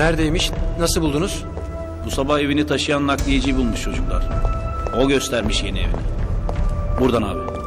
Neredeymiş? Nasıl buldunuz? Bu sabah evini taşıyan nakliyeciyi bulmuş çocuklar. O göstermiş yeni evini. Buradan abi.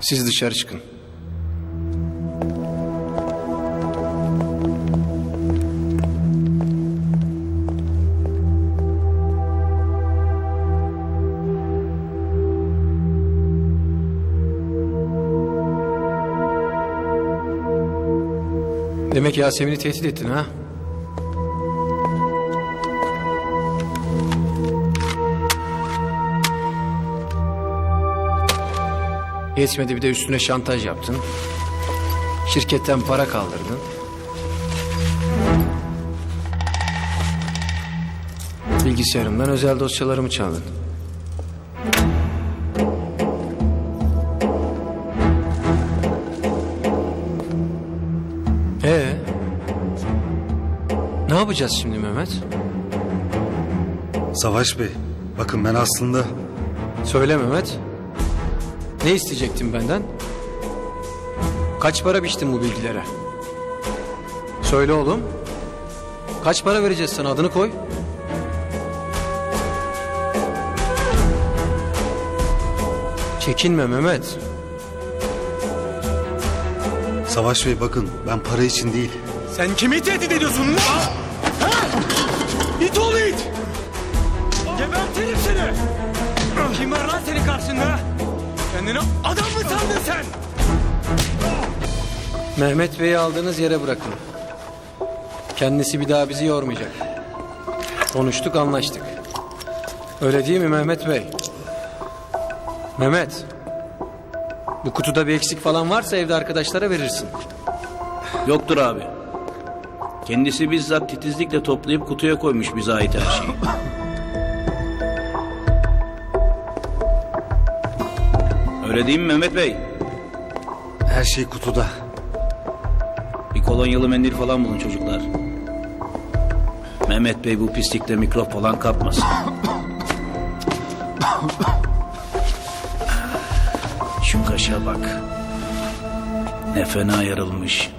Siz dışarı çıkın. Demek Yasemin'i tehdit ettin ha? Yetmedi bir de üstüne şantaj yaptın. Şirketten para kaldırdın. Bilgisayarımdan özel dosyalarımı çaldın. Ee? Ne yapacağız şimdi Mehmet? Savaş Bey, bakın ben aslında Söyle Mehmet. Ne isteyecektin benden? Kaç para biçtin bu bilgilere? Söyle oğlum. Kaç para vereceğiz sana adını koy. Çekinme Mehmet. Savaş Bey bakın ben para için değil. Sen kimi tehdit ediyorsun lan? Ha? İt oğlu it! Gebertirim seni! Kim var lan senin karşında? Kendini adam mı sandın sen? Mehmet Bey'i aldığınız yere bırakın. Kendisi bir daha bizi yormayacak. Konuştuk anlaştık. Öyle değil mi Mehmet Bey? Mehmet. Bu kutuda bir eksik falan varsa evde arkadaşlara verirsin. Yoktur abi. Kendisi bizzat titizlikle toplayıp kutuya koymuş bize ait her şeyi. Öyle değil mi Mehmet Bey? Her şey kutuda. Bir kolonyalı mendil falan bulun çocuklar. Mehmet Bey bu pislikte mikrop falan kapmasın. Şu kaşa bak. Ne fena yarılmış.